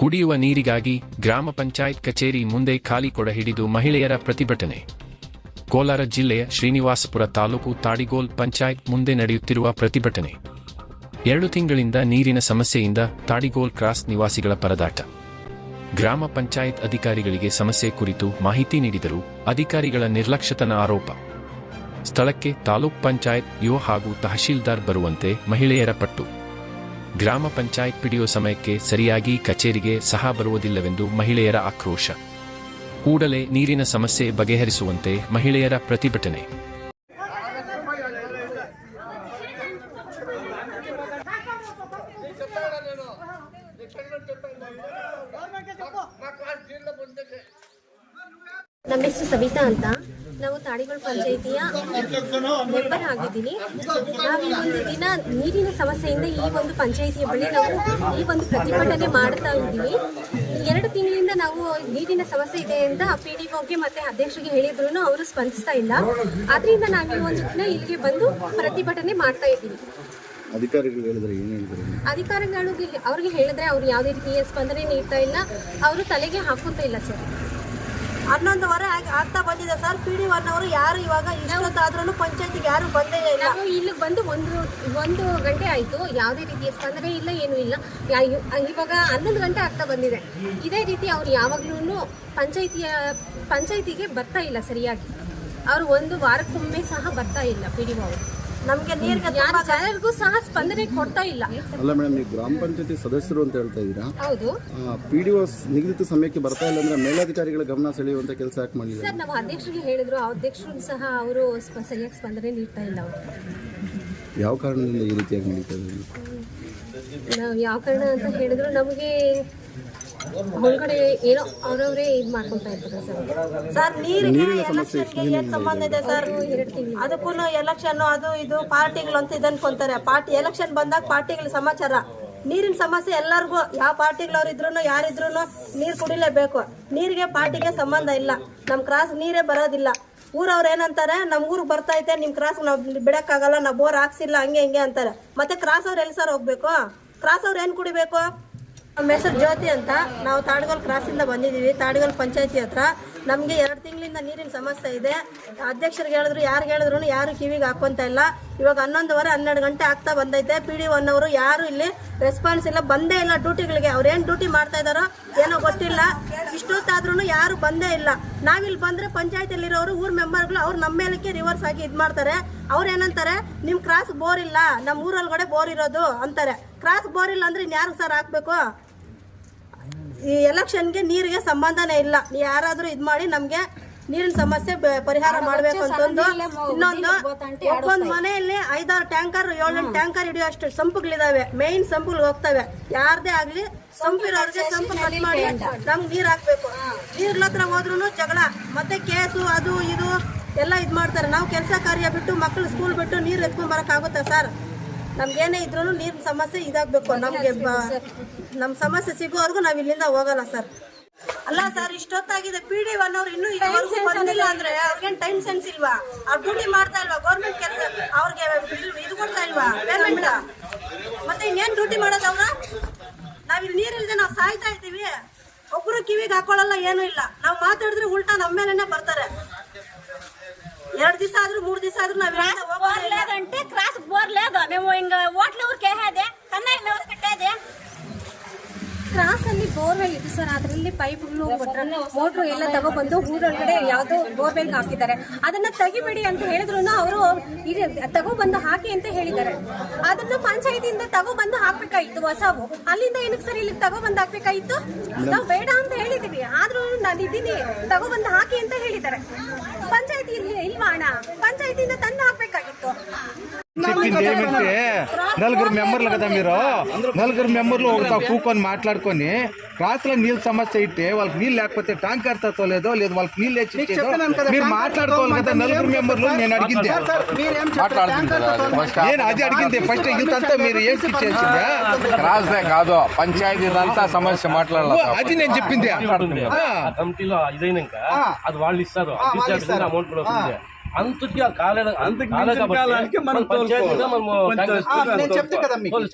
ಕುಡಿಯುವ ನೀರಿಗಾಗಿ ಗ್ರಾಮ ಪಂಚಾಯತ್ ಕಚೇರಿ ಮುಂದೆ ಖಾಲಿ ಕೊಡ ಹಿಡಿದು ಮಹಿಳೆಯರ ಪ್ರತಿಭಟನೆ. ಕೋಲಾರ ಜಿಲ್ಲೆಯ ಶ್ರೀನಿವಾಸಪುರ ತಾಲೂಕು ತಾಡಿಗೋಲ್ ಪಂಚಾಯತ್ ಮುಂದೆ ನಡೆಯುತ್ತಿರುವ ಪ್ರತಿಭಟನೆ. ಎರಡು ತಿಂಗಳಿಂದ ನೀರಿನ ಸಮಸ್ಯೆಯಿಂದ ತಾಡಿಗೋಲ್ ಕ್ರಾಸ್ ನಿವಾಸಿಗಳ ಪರದಾಟ. ಗ್ರಾಮ ಪಂಚಾಯತ್ ಅಧಿಕಾರಿಗಳಿಗೆ ಸಮಸ್ಯೆ ಕುರಿತು ಮಾಹಿತಿ ನೀಡಿದರು ಅಧಿಕಾರಿಗಳ ನಿರ್ಲಕ್ಷ್ಯತನ ಆರೋಪ. ಸ್ಥಳಕ್ಕೆ ತಾಲೂಕ್ ಪಂಚಾಯತ್ ಯುವ ಹಾಗೂ ತಹಶೀಲ್ದಾರ್ ಬರುವಂತೆ ಮಹಿಳೆಯರ ಪಟ್ಟು. ಗ್ರಾಮ ಪಂಚಾಯತ್ ಪಿಡಿಯೋ ಸಮಯಕ್ಕೆ ಸರಿಯಾಗಿ ಕಚೇರಿಗೆ ಸಹ ಬರುವುದಿಲ್ಲವೆಂದು ಮಹಿಳೆಯರ ಆಕ್ರೋಶ. ಕೂಡಲೇ ನೀರಿನ ಸಮಸ್ಯೆ ಬಗೆಹರಿಸುವಂತೆ ಮಹಿಳೆಯರ ಪ್ರತಿಭಟನೆ. ನಮ್ಮ ಹೆಸರು ಸವಿತಾ ಅಂತ. ನಾವು ತಾಡಿಗೋಳ್ ಪಂಚಾಯಿತಿಯ ಮೆಂಬರ್ ಆಗಿದ್ದೀನಿ. ನಾವು ಈ ಒಂದು ದಿನ ನೀರಿನ ಸಮಸ್ಯೆಯಿಂದ ಈ ಒಂದು ಪಂಚಾಯಿತಿಯ ಬಳಿ ನಾವು ಈ ಒಂದು ಪ್ರತಿಭಟನೆ ಮಾಡ್ತಾ ಇದ್ದೀವಿ. ಎರಡು ತಿಂಗಳಿಂದ ನಾವು ನೀರಿನ ಸಮಸ್ಯೆ ಇದೆ ಅಂತ ಪಿ ಡಿ ಓಗೆ ಮತ್ತೆ ಅಧ್ಯಕ್ಷರಿಗೆ ಹೇಳಿದ್ರು ಅವರು ಸ್ಪಂದಿಸ್ತಾ ಇಲ್ಲ. ಆದ್ರಿಂದ ನಾವು ಈ ಒಂದು ದಿನ ಇಲ್ಲಿಗೆ ಬಂದು ಪ್ರತಿಭಟನೆ ಮಾಡ್ತಾ ಇದ್ದೀವಿ. ಅಧಿಕಾರಿಗಳು ಹೇಳಿದ್ರೆ ಏನು ಹೇಳಿದ್ರು ಅಧಿಕಾರಿಗಳಿಗೆ ಅವ್ರಿಗೆ ಹೇಳಿದ್ರೆ ಅವ್ರು ಯಾವುದೇ ರೀತಿಯ ಸ್ಪಂದನೆ ನೀಡ್ತಾ ಇಲ್ಲ. ಅವರು ತಲೆಗೆ ಹಾಕುತ್ತಾ ಇಲ್ಲ ಸರ್. ಹನ್ನೊಂದುವರೆ ಆಗ್- ಆಗ್ತಾ ಬಂದಿದೆ ಸರ್. ಪಿ ಡಿ ಒನ್ ಅವರು ಯಾರು ಇವಾಗ ಇಷ್ಟೊತ್ತಾದ್ರೂ ಪಂಚಾಯತಿಗೆ ಯಾರು ಬಂದೇ ಇಲ್ಲ. ನಾವು ಇಲ್ಲಿಗೆ ಬಂದು ಒಂದು ಒಂದು ಗಂಟೆ ಆಯಿತು. ಯಾವುದೇ ರೀತಿಯ ಸ್ಪಂದನೆ ಇಲ್ಲ, ಏನೂ ಇಲ್ಲ. ಇವಾಗ ಹನ್ನೊಂದು ಗಂಟೆ ಆಗ್ತಾ ಬಂದಿದೆ. ಇದೇ ರೀತಿ ಅವ್ರು ಯಾವಾಗ್ಲೂ ಪಂಚಾಯತಿಯ, ಪಂಚಾಯತಿಗೆ ಬರ್ತಾ ಇಲ್ಲ ಸರಿಯಾಗಿ. ಅವರು ಒಂದು ವಾರಕ್ಕೊಮ್ಮೆ ಸಹ ಬರ್ತಾ ಇಲ್ಲ ಪಿ ಡಿ ಒ ಅವರು. ನಮ್ಗೆ ನೀರಿಗೆ ಯಾರು ಜನರಿಗೂ ಸಹ ಸ್ಪಂದನೆ ಕೊಡ್ತಾ ಇಲ್ಲ. ಅಲ್ಲ ಮೇಡಮ್ ನೀವು ಗ್ರಾಮ ಪಂಚಾಯತಿ ಸದಸ್ಯರು ಅಂತ ಹೇಳ್ತಾ ಇದ್ದೀರಾ? ಹೌದು. ಪಿ ಡಿ ಒ ನಿಗದಿತ ಸಮಯಕ್ಕೆ ಬರ್ತಾ ಇಲ್ಲ ಅಂದ್ರೆ ಮೇಲಾಧಿಕಾರಿಗಳ ಗಮನ ಸೆಳೆಯುವಂತ ಕೆಲಸ ಯಾಕೆ ಮಾಡಿದ್ರು ಸರ್ ನಾವು ಅಧ್ಯಕ್ಷರಿಗೆ ಹೇಳಿದ್ರು. ಆ ಅಧ್ಯಕ್ಷರು ಸಹ ಅವರು ಸರಿಯಾಗಿ ಸ್ಪಂದನೆ ನೀಡ್ತಾ ಇಲ್ಲ ಅವರು. ಯಾವ ಕಾರಣದಿಂದ ಈ ರೀತಿಯಾಗಿ ನಡೀತಾ ಇದೆ? ನಾವು ಯಾವ ಕಾರಣ ಅಂತ ಹೇಳಿದ್ರು ನಮಗೆ ಹೊರಗಡೆ ಏನೋ ಅವ್ರವರೇ ಇದು ಮಾಡ್ಕೊತಾ ಇರ್ತಾರೆ ಸರ್. ಸರ್ ನೀರಿಗೆ ಎಲೆಕ್ಷನ್ಗೆ ಏನ್ ಸಂಬಂಧ ಇದೆ ಸರ್? ಅದಕ್ಕೂ ಎಲೆಕ್ಷನ್ ಅದು ಇದು ಪಾರ್ಟಿಗಳು ಅಂತ ಇದು ಅನ್ಕೊಂತಾರೆ ಪಾರ್ಟಿ ಎಲೆಕ್ಷನ್ ಬಂದಾಗ ಪಾರ್ಟಿಗಳ ಸಮಾಚಾರ. ನೀರಿನ ಸಮಸ್ಯೆ ಎಲ್ಲರಿಗೂ ಯಾವ ಪಾರ್ಟಿಗಳವ್ರು ಇದ್ರು ಯಾರಿದ್ರು ನೀರು ಕುಡಿಲೇಬೇಕು. ನೀರಿಗೆ ಪಾರ್ಟಿಗೆ ಸಂಬಂಧ ಇಲ್ಲ. ನಮ್ಮ ಕ್ರಾಸ್ ನೀರೇ ಬರೋದಿಲ್ಲ. ಊರವ್ರು ಏನಂತಾರೆ ನಮ್ಮ ಊರಿಗೆ ಬರ್ತೈತೆ ನಿಮ್ಮ ಕ್ರಾಸ್ ನಾವು ಬಿಡಕ್ಕಾಗಲ್ಲ ನಾವು ಬೋರ್ ಹಾಕ್ಸಿಲ್ಲ ಹಂಗೆ ಹಿಂಗೆ ಅಂತಾರೆ. ಮತ್ತೆ ಕ್ರಾಸ್ ಅವ್ರು ಎಲ್ಲಿ ಸರ್ ಹೋಗ್ಬೇಕು? ಕ್ರಾಸ್ ಅವ್ರು ಏನು ಕುಡಿಬೇಕು? ನಮ್ಮ ಹೆಸರು ಜ್ಯೋತಿ ಅಂತ. ನಾವು ತಾಡಗೋಲ್ ಕ್ರಾಸಿಂದ ಬಂದಿದ್ದೀವಿ. ತಾಡಗೋಲ್ ಪಂಚಾಯತಿ ಹತ್ರ. ನಮಗೆ ಎರಡು ತಿಂಗಳಿಂದ ನೀರಿನ ಸಮಸ್ಯೆ ಇದೆ. ಅಧ್ಯಕ್ಷರಿಗೆ ಹೇಳಿದ್ರು ಯಾರು ಹೇಳಿದ್ರು ಯಾರು ಕಿವಿಗೆ ಹಾಕೊಂತ ಇಲ್ಲ. ಇವಾಗ ಹನ್ನೊಂದುವರೆ, ಹನ್ನೆರಡು ಗಂಟೆ ಆಗ್ತಾ ಬಂದೈತೆ. ಪಿ ಡಿ ಒನ್ ಅವರು ಯಾರು ಇಲ್ಲಿ ರೆಸ್ಪಾನ್ಸ್ ಇಲ್ಲ. ಬಂದೇ ಇಲ್ಲ ಡ್ಯೂಟಿಗಳಿಗೆ. ಅವ್ರು ಏನು ಡ್ಯೂಟಿ ಮಾಡ್ತಾ ಇದಾರೋ ಏನೋ ಗೊತ್ತಿಲ್ಲ. ಇಷ್ಟೊತ್ತಾದ್ರೂ ಯಾರು ಬಂದೇ ಇಲ್ಲ. ನಾವಿಲ್ಲಿ ಬಂದ್ರೆ ಪಂಚಾಯತಿಯಲ್ಲಿರೋರು, ಊರ್ ಮೆಂಬರ್ಗಳು ಅವ್ರು ನಮ್ಮ ಮೇಲಕ್ಕೆ ರಿವರ್ಸ್ ಆಗಿ ಇದು ಮಾಡ್ತಾರೆ. ಅವ್ರು ಏನಂತಾರೆ? ನಿಮ್ಮ ಕ್ರಾಸ್ ಬೋರ್ ಇಲ್ಲ. ನಮ್ಮ ಊರೊಳಗಡೆ ಬೋರ್ ಇರೋದು ಅಂತಾರೆ. ಕ್ರಾಸ್ ಬೋರ್ ಇಲ್ಲ ಅಂದ್ರೆ ಇನ್ಯಾರು ಸರ್ ಹಾಕ್ಬೇಕು? ಈ ಎಲೆಕ್ಷನ್ಗೆ ನೀರಿಗೆ ಸಂಬಂಧನೇ ಇಲ್ಲ. ಯಾರಾದರೂ ಇದು ಮಾಡಿ ನಮ್ಗೆ ನೀರಿನ ಸಮಸ್ಯೆ ಪರಿಹಾರ ಮಾಡಬೇಕು ಅಂತಂದು ಇನ್ನೊಂದು ಒಬ್ಬೊಂದು ಮನೆಯಲ್ಲಿ ಐದಾರು ಟ್ಯಾಂಕರ್ ಏಳೆಂಟು ಟ್ಯಾಂಕರ್ ಹಿಡಿಯೋ ಅಷ್ಟು ಸಂಪುಗಳಿದಾವೆ. ಮೇನ್ ಸಂಪುಗಳು ಹೋಗ್ತವೆ. ಯಾರದೇ ಆಗ್ಲಿ ಸಂಪಿರೋರ್ಗೆ ಸಂಪು ಕಟ್ ಮಾಡಿ ನಮ್ಗೆ ನೀರ್ ಹಾಕ್ಬೇಕು. ನೀರ್ಲತ್ರ ಹೋದ್ರೂನು ಹೋದ್ರು ಜಗಳ. ಮತ್ತೆ ಕೇಸು ಅದು ಇದು ಎಲ್ಲ ಇದ್ ಮಾಡ್ತಾರೆ. ನಾವು ಕೆಲಸ ಕಾರ್ಯ ಬಿಟ್ಟು ಮಕ್ಕಳು ಸ್ಕೂಲ್ ಬಿಟ್ಟು ನೀರ್ ಎತ್ಕೊಂಡ್ ಬರಕ್ ಆಗುತ್ತಾ ಸರ್? ನಮ್ಗೇನೇ ಇದ್ರೂ ನೀರಿನ ಸಮಸ್ಯೆ ಇದಾಗಬೇಕು. ನಮಗೆ ನಮ್ಮ ನಮ್ ಸಮಸ್ಯೆ ಸಿಗೋವರೆಗೂ ನಾವು ಇಲ್ಲಿಂದ ಹೋಗಲ್ಲ ಸರ್. ಅಲ್ಲ ಸರ್ ಇಷ್ಟೊತ್ತಾಗಿದೆ. ಪಿ ಡಿ ಒನ್ ಅವ್ರು ಇನ್ನೂ ಇದುವರೆಗೂ ಬಂದಿಲ್ಲ ಅಂದ್ರೆ ಅವ್ರಿಗೇನು ಟೈಮ್ ಸೆನ್ಸ್ ಇಲ್ವಾ? ಅವ್ರು ಡ್ಯೂಟಿ ಮಾಡ್ತಾ ಇಲ್ವಾ? ಗೌರ್ಮೆಂಟ್ ಕೆಲಸ ಅವ್ರಿಗೆ ಇದು ಕೊಡ್ತಾ ಇಲ್ವಾ? ಪೇಮೆಂಟ್ ಮತ್ತೆ ಇನ್ನೇನ್ ಡ್ಯೂಟಿ ಮಾಡೋದು ಅವ್ರ? ನಾವಿಲ್ಲಿ ನೀರಿಲ್ದೆ ನಾವು ಸಾಯ್ತಾ ಇದ್ದೀವಿ. ಒಬ್ರು ಕಿವಿಗೆ ಹಾಕೊಳ್ಳಲ್ಲ ಏನೂ ಇಲ್ಲ. ನಾವು ಮಾತಾಡಿದ್ರೆ ಉಲ್ಟಾ ನಮ್ಮ ಮೇಲೆನೆ ಬರ್ತಾರೆ. ಎರಡ್ ದಿವಸ ಆದ್ರೂ ಮೂರ್ ದಿವಸ ಆದ್ರೂ ನಾವ್ ಇಲ್ಲಿಂದ ಹೋಗೋದೇ ಇಲ್ಲ. లేదంటే క్రాస్ బోర్ లేదు మేము ఇంక ఓట్ల ఊరికే అదే కన్నయ్య మేము కట్టేది ಕ್ರಾಸ್ ಅಲ್ಲಿ ಬೋರ್ವೆಲ್ ಇದೆ ಸರ್ ಅದರಲ್ಲಿ ಪೈಪ್ಗಳು ಮೋಟ್ರು ಎಲ್ಲ ತಗೊಬಂದು ಊರೊಳಗಡೆ ಯಾವ್ದೋ ಬೋರ್ವೆಲ್ ಹಾಕಿದ್ದಾರೆ ಅದನ್ನ ತೆಗಿಬೇಡಿ ಅಂತ ಹೇಳಿದ್ರು ಅವರು ತಗೊಬಂದು ಹಾಕಿ ಅಂತ ಹೇಳಿದ್ದಾರೆ ಅದನ್ನ ಪಂಚಾಯತಿಯಿಂದ ತಗೊಬಂದು ಹಾಕ್ಬೇಕಾಗಿತ್ತು ಹೊಸವು ಅಲ್ಲಿಂದ ಏನಕ್ಕೆ ಸರ್ ಇಲ್ಲಿ ತಗೊಬಂದು ಹಾಕ್ಬೇಕಾಗಿತ್ತು ನಾವು ಬೇಡ ಅಂತ ಹೇಳಿದೀವಿ ಆದ್ರೂ ನಾನು ಇದ್ದೀನಿ ತಗೊಬಂದು ಹಾಕಿ ಹಾಕ್ಬಿಟ್ಟಿದ್ದಾರೆ ಪಂಚಾಯತಿ ಇಲ್ವಾ ಅಣ್ಣ? ಪಂಚಾಯತಿಯಿಂದ ತಂದು ಹಾಕ್ಬೇಕಾಗಿತ್ತು. చెప్పింది ఏమంటే నలుగురు మెంబర్లు కదా మీరు? నలుగురు మెంబర్లు ఒకటి కూకొని మాట్లాడుకొని రాత్రిలో నీళ్ళ సమస్య ఇట్టే వాళ్ళకి నీళ్ళు లేకపోతే ట్యాంకర్తో లేదో లేదు వాళ్ళకి నీళ్ళు తెచ్చి ఇచ్చేదో మీరు మాట్లాడుకోవాలి కదా నలుగురు మెంబర్లు నేను అడిగింది. నేను అది అడిగింది. ఫస్ట్ ఇంతంతా మీరు ఏం చేసిందా రాజదే కాదు పంచాయతీ ఇదంతా సమస్య మాట్లాడాలి? అది నేను చెప్పింది. కమిటీలో ఇదైనాక అది వాళ్ళు ఇస్తారు. అమౌంట్ కూడా అంతకి కాలేదు అంత కాలేదు కాబట్టి మనం చెప్తే కదా మీకు.